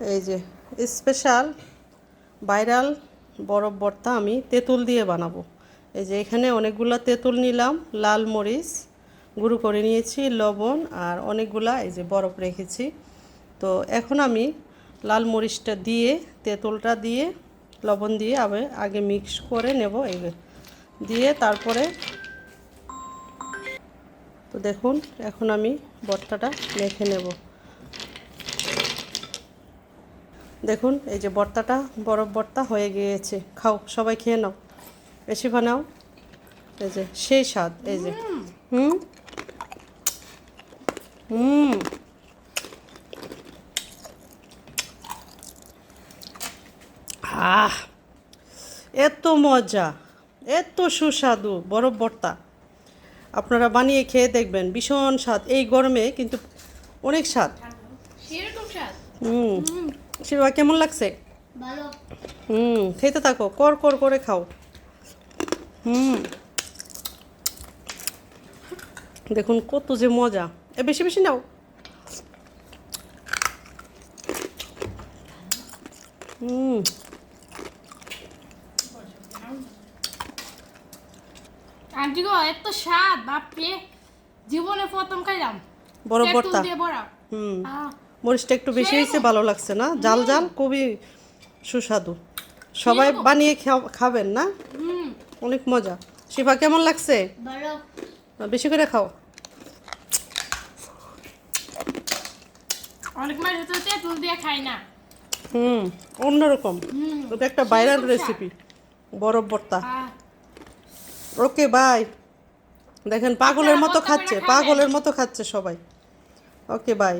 এই যে special viral বরফ ভর্তা আমি তেঁতুল দিয়ে বানাবো। এই যে, এখানে অনেকগুলা তেঁতুল নিলাম, লাল মরিচ, গুঁড়ো করে নিয়েছি, লবণ, আর অনেকগুলা এই যে বরফ রেখেছি। তো এখন আমি লাল মরিচটা দিয়ে, তেঁতুলটা দিয়ে, লবণ দিয়ে আবার আগে মিক্স করে নেব এই। দিয়ে তারপরে, তো দেখুন, এখন আমি ভর্তাটা মেখে নেব। দেখুন এই যে বর্তাটা বরফ বর্তা হয়ে গিয়েছে। খাও সবাই খেয়ে নাও। বেশি বানাও। এই যে সেই স্বাদ এই যে। হুম। হুম? আহ! এত মজা এত সুস্বাদু বরফ ভর্তা আপনারা বানিয়ে খেয়ে দেখবেন ভীষণ স্বাদ। এই গরমে কিন্তু অনেক স্বাদ। হুম। শিবা কেমন লাগছে? হুম খেতে থাকো কর কর করে খাও। হুম। দেখুন কত যে মজা। এ বেশি বেশি নাও। হুম। আন্টি গো এত স্বাদ বাপরে। জীবনে প্রথম খাইলাম। তেঁতুল ভর্তা। হুম। মরিচটা একটু বেশি হয়েছে ভালো লাগছে না। জাল জাল খুবই সুস্বাদু। সবাই বানিয়ে খাবেন না? অনেক মজা। শিফা কেমন লাগছে? বেশি করে খাও। অনেক মানুষ তো তেঁতুল দিয়ে খাই না। হুম অন্যরকম। ওটা একটা ভাইরাল রেসিপি বরফ ভর্তা। Okay bye. দেখেন পাগলের মতো খাচ্ছে পাগলের মতো খাচ্ছে সবাই। Okay bye.